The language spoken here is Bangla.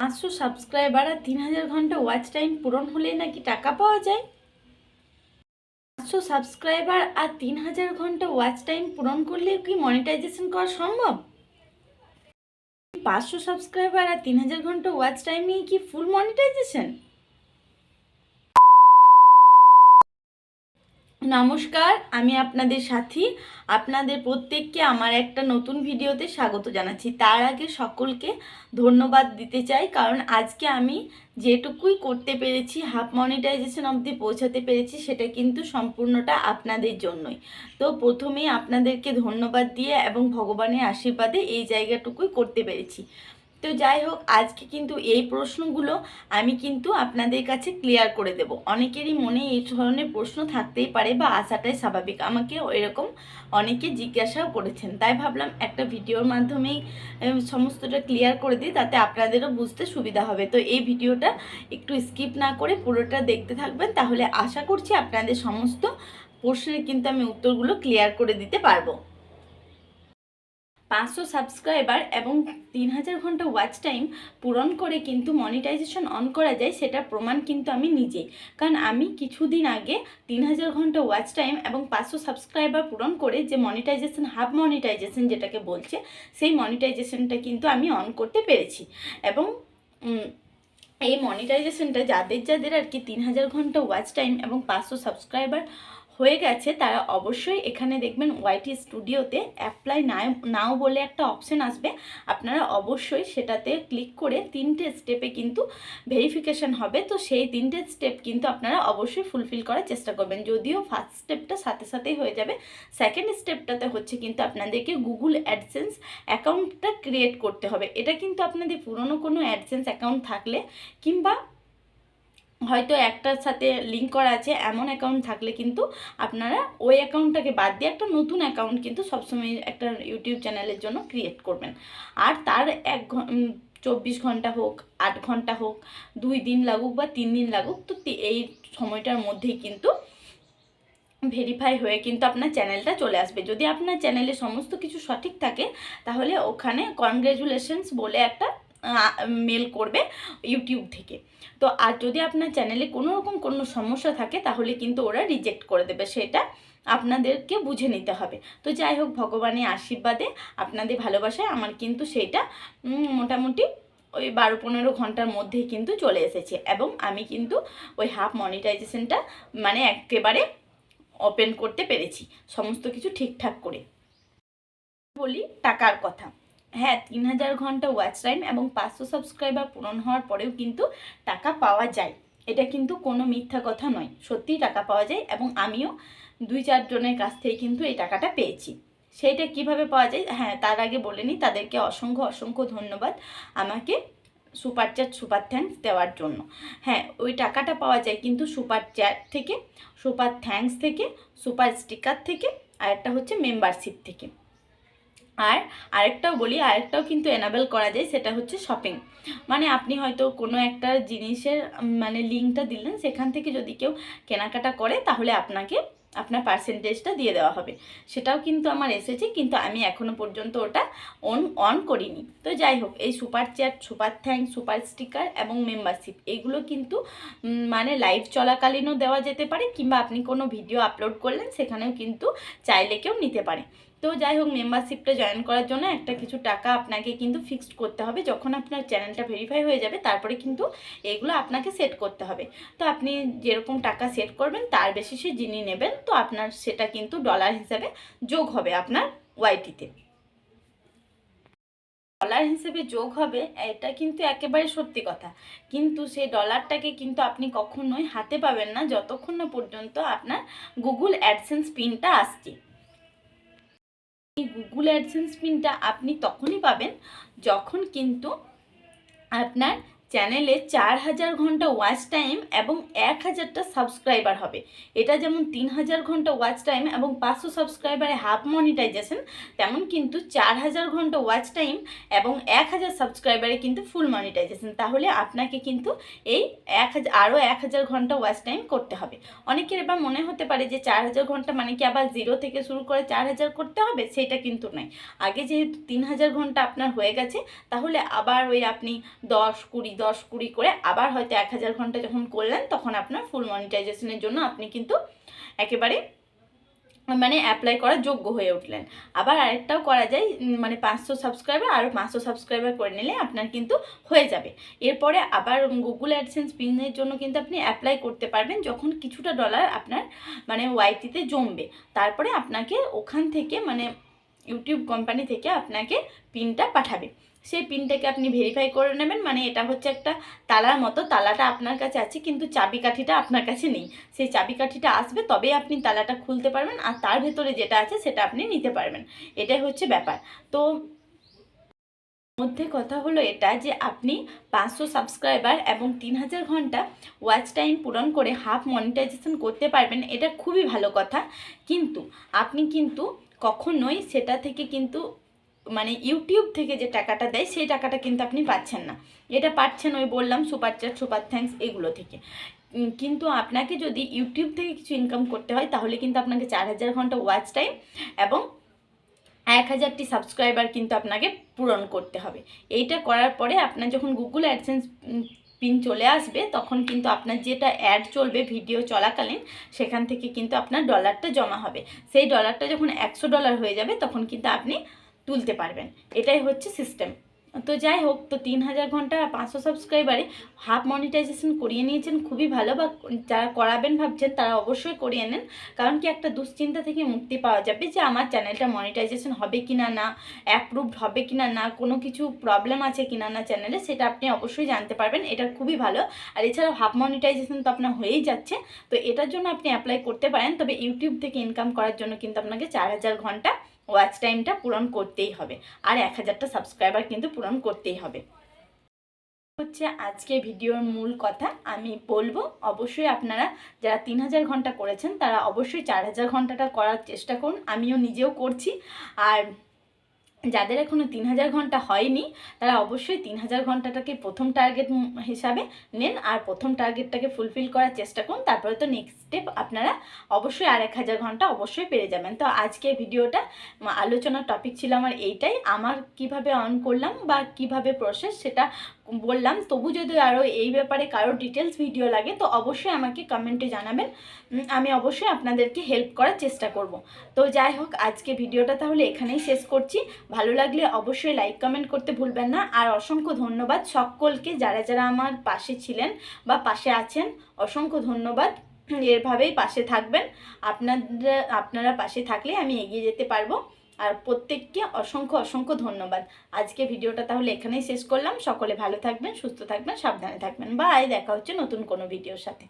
পাঁচশো সাবস্ক্রাইবার আর তিন হাজার ঘণ্টা ওয়াচ টাইম পূরণ হলেই নাকি টাকা পাওয়া যায়? পাঁচশো সাবস্ক্রাইবার আর তিন হাজার ঘণ্টা ওয়াচ টাইম পূরণ করলে কি মনিটাইজেশন করা সম্ভব? পাঁচশো সাবস্ক্রাইবার আর তিন হাজার ঘণ্টা ওয়াচ টাইম কি ফুল মনিটাইজেশন নমস্কার, আমি আপনাদের সাথী। আপনাদের প্রত্যেককে আমার একটা নতুন ভিডিওতে স্বাগত জানাচ্ছি। তার আগে সকলকে ধন্যবাদ দিতে চাই, কারণ আজকে আমি যেটুকুই করতে পেরেছি, হাফ মনিটাইজেশন অবধি পৌঁছাতে পেরেছি, সেটা কিন্তু সম্পূর্ণটা আপনাদের জন্যই। তো প্রথমেই আপনাদেরকে ধন্যবাদ দিয়ে এবং ভগবানের আশীর্বাদে এই জায়গাটুকুই করতে পেরেছি। তো যাই হোক, আজকে কিন্তু এই প্রশ্নগুলো আমি কিন্তু আপনাদের কাছে ক্লিয়ার করে দেব। অনেকেরই মনে এই ধরনের প্রশ্ন থাকতেই পারে বা আসাটাই স্বাভাবিক। আমাকে এরকম অনেকে জিজ্ঞাসাও করেছেন। তাই ভাবলাম একটা ভিডিওর মাধ্যমেই সমস্তটা ক্লিয়ার করে দিই, তাতে আপনাদেরও বুঝতে সুবিধা হবে। তো এই ভিডিওটা একটু স্কিপ না করে পুরোটা দেখতে থাকবেন, তাহলে আশা করছি আপনাদের সমস্ত প্রশ্নের কিন্তু আমি উত্তরগুলো ক্লিয়ার করে দিতে পারব। পাঁচশো সাবস্ক্রাইবার এবং তিন হাজার ঘণ্টা ওয়াচ টাইম পূরণ করে কিন্তু মনিটাইজেশন অন করা যায়, সেটা প্রমাণ কিন্তু আমি নিজেই। কারণ আমি কিছুদিন আগে তিন হাজার ঘণ্টা ওয়াচ টাইম এবং পাঁচশো সাবস্ক্রাইবার পূরণ করে যে মনিটাইজেশন হাফ মনিটাইজেশন যেটাকে বলছে, সেই মনিটাইজেশনটা কিন্তু আমি অন করতে পেরেছি। এবং এই মনিটাইজেশনটা যাদের যাদের আর কি তিন হাজার ঘণ্টা ওয়াচ টাইম এবং পাঁচশো সাবস্ক্রাইবার হয়ে গেছে, তারা অবশ্যই এখানে দেখবেন ওয়াইটি স্টুডিওতে অ্যাপ্লাই নাও বলে একটা অপশন আসবে। আপনারা অবশ্যই সেটাতে ক্লিক করে তিনটে স্টেপে কিন্তু ভেরিফিকেশন হবে। তো সেই তিনটে স্টেপ কিন্তু আপনারা অবশ্যই ফুলফিল করার চেষ্টা করবেন। যদিও ফার্স্ট স্টেপটা সাথে সাথেই হয়ে যাবে। সেকেন্ড স্টেপটাতে হচ্ছে কিন্তু আপনাদেরকে গুগল অ্যাডসেন্স অ্যাকাউন্টটা ক্রিয়েট করতে হবে। এটা কিন্তু আপনাদের পুরনো কোনো অ্যাডসেন্স অ্যাকাউন্ট থাকলে কিংবা হয়তো একটার সাথে লিঙ্ক করা আছে, এমন অ্যাকাউন্ট থাকলে কিন্তু আপনারা ওই অ্যাকাউন্টটাকে বাদ দিয়ে একটা নতুন অ্যাকাউন্ট কিন্তু সবসময় একটা ইউটিউব চ্যানেলের জন্য ক্রিয়েট করবেন। আর তার এক চব্বিশ ঘণ্টা হোক, আট ঘণ্টা হোক, দুই দিন লাগুক বা তিন দিন লাগুক, তো এই সময়টার মধ্যেই কিন্তু ভেরিফাই হয়ে কিন্তু আপনার চ্যানেলটা চলে আসবে। যদি আপনার চ্যানেলে সমস্ত কিছু সঠিক থাকে, তাহলে ওখানে কনগ্রেচুলেশনস বলে একটা মেল করবে ইউটিউব থেকে। তো আর যদি আপনার চ্যানেলে কোনো রকম কোনো সমস্যা থাকে, তাহলে কিন্তু ওরা রিজেক্ট করে দেবে। সেটা আপনাদেরকে বুঝে নিতে হবে। তো যাই হোক, ভগবানের আশীর্বাদে আপনাদের ভালোবাসায় আমার কিন্তু সেইটা মোটামুটি ওই বারো পনেরো ঘণ্টার মধ্যেই কিন্তু চলে এসেছে। এবং আমি কিন্তু ওই হাফ মনিটাইজেশনটা মানে একেবারে ওপেন করতে পেরেছি। সমস্ত কিছু ঠিকঠাক করে। বলি, টাকার কথা। হ্যাঁ তিন হাজার ঘণ্টা ওয়াচ টাইম এবং পাঁচশো সাবস্ক্রাইবার পূরণ হওয়ার পরেও কিন্তু টাকা পাওয়া যায়। এটা কিন্তু কোনো মিথ্যা কথা নয়। সত্যিই টাকা পাওয়া যায় এবং আমিও দুই চারজনের কাছ থেকে কিন্তু এই টাকাটা পেয়েছি। সেইটা কীভাবে পাওয়া যায়? হ্যাঁ তার আগে বলে নিই, তাদেরকে অসংখ্য অসংখ্য ধন্যবাদ আমাকে সুপার চ্যাট সুপার থ্যাঙ্কস দেওয়ার জন্য। হ্যাঁ ওই টাকাটা পাওয়া যায় কিন্তু সুপার চ্যাট থেকে সুপার থ্যাঙ্কস থেকে সুপার স্টিকার থেকে, আর একটা হচ্ছে মেম্বারশিপ থেকে। আর আরেকটাও বলি, আরেকটাও কিন্তু এনাবেল করা যায়, সেটা হচ্ছে শপিং মানে আপনি হয়তো কোনো একটা জিনিসের মানে লিঙ্কটা দিলেন, সেখান থেকে যদি কেউ কেনাকাটা করে, তাহলে আপনাকে আপনার পার্সেন্টেজটা দিয়ে দেওয়া হবে। সেটাও কিন্তু আমার এসেছে, কিন্তু আমি এখনও পর্যন্ত ওটা অন অন করিনি। তো যাই হোক, এই super chat super thank super sticker এবং মেম্বারশিপ এগুলো কিন্তু মানে লাইভ চলাকালীনও দেওয়া যেতে পারে, কিংবা আপনি কোনো ভিডিও আপলোড করলেন, সেখানেও কিন্তু চাইলে কেউ নিতে পারে। তো যাই হোক মেম্বারশিপটা জয়েন করার জন্য একটা কিছু টাকা আপনাকে কিন্তু ফিক্সড করতে হবে যখন আপনার চ্যানেলটা ভেরিফাই হয়ে যাবে, তারপরে কিন্তু এগুলো আপনাকে সেট করতে হবে। তো আপনি যেরকম টাকা সেট করবেন, তার বেশি সে যিনি নেবেন, তো আপনার সেটা কিন্তু ডলার হিসাবে যোগ হবে আপনার ওয়াইটিতে ডলার হিসেবে যোগ হবে, এটা কিন্তু একেবারে সত্যি কথা। কিন্তু সেই ডলারটাকে কিন্তু আপনি কখনোই হাতে পাবেন না, যতক্ষণ না পর্যন্ত আপনার গুগল অ্যাডসেন্স পিনটা আসছে। গুগল অ্যাডসেন্স পিনটা আপনি তখনই পাবেন যখন কিন্তু আপনার চ্যানেলে চার হাজার ঘণ্টা ওয়াচ টাইম এবং এক হাজারটা সাবস্ক্রাইবার হবে। এটা যেমন তিন হাজার ঘণ্টা ওয়াচ টাইম এবং পাঁচশো সাবস্ক্রাইবারে হাফ মনিটাইজেশন তেমন কিন্তু চার হাজার ঘণ্টা ওয়াচ টাইম এবং এক হাজার সাবস্ক্রাইবারে কিন্তু ফুল মনিটাইজেশন তাহলে আপনাকে কিন্তু এই এক হাজার আরও এক হাজার ঘণ্টা ওয়াচ টাইম করতে হবে। অনেকের এবার মনে হতে পারে যে চার হাজার ঘণ্টা মানে কি আবার জিরো থেকে শুরু করে চার হাজার করতে হবে? সেটা কিন্তু নয়। আগে যেহেতু তিন হাজার ঘণ্টা আপনার হয়ে গেছে, তাহলে আবার ওই আপনি দশ, কুড়ি দশ কুড়ি করে আবার হয়তো এক হাজার ঘণ্টা যখন করলেন তখন আপনার ফুল মনিটাইজেশনের জন্য আপনি কিন্তু একেবারে মানে অ্যাপ্লাই করার যোগ্য হয়ে উঠলেন। আবার আরেকটাও করা যায় মানে পাঁচশো সাবস্ক্রাইবার আরও পাঁচশো সাবস্ক্রাইবার করে নিলে আপনার কিন্তু হয়ে যাবে। এরপরে আবার গুগল অ্যাডসেন্স পিনের জন্য কিন্তু আপনি অ্যাপ্লাই করতে পারবেন যখন কিছুটা ডলার আপনার মানে ওয়াইটিতে জমবে। তারপরে আপনাকে ওখান থেকে মানে ইউটিউব কোম্পানি থেকে আপনাকে পিনটা পাঠাবে। সেই পিনটাকে আপনি ভেরিফাই করে নেবেন মানে এটা হচ্ছে একটা তালার মতো, তালাটা আপনার কাছে আছে, কিন্তু চাবিকাঠিটা আপনার কাছে নেই। সেই চাবিকাঠিটা আসবে, তবেই আপনি তালাটা খুলতে পারবেন, আর তার ভেতরে যেটা আছে সেটা আপনি নিতে পারবেন। এটাই হচ্ছে ব্যাপার। তো মধ্যে কথা হলো এটা যে আপনি পাঁচশো সাবস্ক্রাইবার এবং তিন হাজার ঘণ্টা ওয়াচ টাইম পূরণ করে হাফ মনিটাইজেশন করতে পারবেন, এটা খুবই ভালো কথা। কিন্তু আপনি কিন্তু কখনোই সেটা থেকে কিন্তু মানে ইউটিউব থেকে যে টাকাটা দেয়, সেই টাকাটা কিন্তু আপনি পাচ্ছেন না। এটা পাচ্ছেন ওই বললাম, সুপার চ্যাট, সুপার থ্যাঙ্কস, এগুলো থেকে। কিন্তু আপনাকে যদি ইউটিউব থেকে কিছু ইনকাম করতে হয়, তাহলে কিন্তু আপনাকে চার হাজার ঘণ্টা ওয়াচ টাইম এবং এক হাজারটি সাবস্ক্রাইবার কিন্তু আপনাকে পূরণ করতে হবে। এইটা করার পরে আপনার যখন গুগল অ্যাডসেন্স পিন চলে আসবে, তখন কিন্তু আপনার যেটা অ্যাড চলবে ভিডিও চলাকালীন, সেখান থেকে কিন্তু আপনার ডলারটা জমা হবে। সেই ডলারটা যখন একশো ডলার হয়ে যাবে, তখন কিন্তু আপনি তুলতে পারবেন। এটাই হচ্ছে সিস্টেম তো যাই হোক, তো তিন হাজার ঘণ্টা পাঁচশো সাবস্ক্রাইবারে হাফ মনিটাইজেশন করিয়ে নিয়েছেন, খুবই ভালো বা যারা করাবেন ভাবছেন তারা অবশ্যই করিয়ে নেন। কারণ কি একটা দুশ্চিন্তা থেকে মুক্তি পাওয়া যাবে যে আমার চ্যানেলটা মনিটাইজেশন হবে কি না না অ্যাপ্রুভড হবে কি না না কোনো কিছু প্রবলেম আছে কি না না চ্যানেলে সেটা আপনি অবশ্যই জানতে পারবেন। এটা খুবই ভালো। আর এছাড়াও হাফ মনিটাইজেশন তো আপনার হয়েই যাচ্ছে। তো এটার জন্য আপনি অ্যাপ্লাই করতে পারেন। তবে ইউটিউব থেকে ইনকাম করার জন্য কিন্তু আপনাকে চার হাজার ঘণ্টা ওয়াচ টাইমটা পূরণ করতেই হবে। আর এক হাজারটা সাবস্ক্রাইবার কিন্তু পূরণ করতেই হবে। হচ্ছে আজকে ভিডিওর মূল কথা আমি বলব, অবশ্যই আপনারা যারা তিন হাজার ঘণ্টা করেছেন, তারা অবশ্যই চার হাজার ঘন্টাটা করার চেষ্টা করুন। আমিও নিজেও করছি। আর যাদের এখনও তিন হাজার ঘণ্টা হয়নি, তারা অবশ্যই তিন হাজার ঘন্টাটাকে প্রথম টার্গেট হিসাবে নেন আর প্রথম টার্গেটটাকে ফুলফিল করার চেষ্টা করুন। তারপরে তো নেক্সট স্টেপ আপনারা অবশ্যই আর এক হাজার ঘণ্টা অবশ্যই পেরে যাবেন। তো আজকে ভিডিওটা আলোচনার টপিক ছিল আমার এইটাই। আমার কীভাবে অন করলাম বা কীভাবে প্রসেস সেটা বললাম, তবু যদি আরও এই ব্যাপারে কারও ডিটেলস ভিডিও লাগে, তো অবশ্যই আমাকে কমেন্টে জানাবেন। আমি অবশ্যই আপনাদেরকে হেল্প করার চেষ্টা করব। তো যাই হোক, আজকে ভিডিওটা তাহলে এখানেই শেষ করছি। ভালো লাগলে অবশ্যই লাইক কমেন্ট করতে ভুলবেন না। আর অসংখ্য ধন্যবাদ সকলকে, যারা যারা আমার পাশে ছিলেন বা পাশে আছেন, অসংখ্য ধন্যবাদ। এভাবেই পাশে থাকবেন। আপনাদের, আপনারা পাশে থাকলে আমি এগিয়ে যেতে পারব। আর প্রত্যেককে অসংখ্য অসংখ্য ধন্যবাদ। আজকে ভিডিওটা তাহলে এখানেই শেষ করলাম। সকলে ভালো থাকবেন, সুস্থ থাকবেন, সাবধানে থাকবেন। বাই, দেখা হচ্ছে নতুন কোনো ভিডিওর সাথে।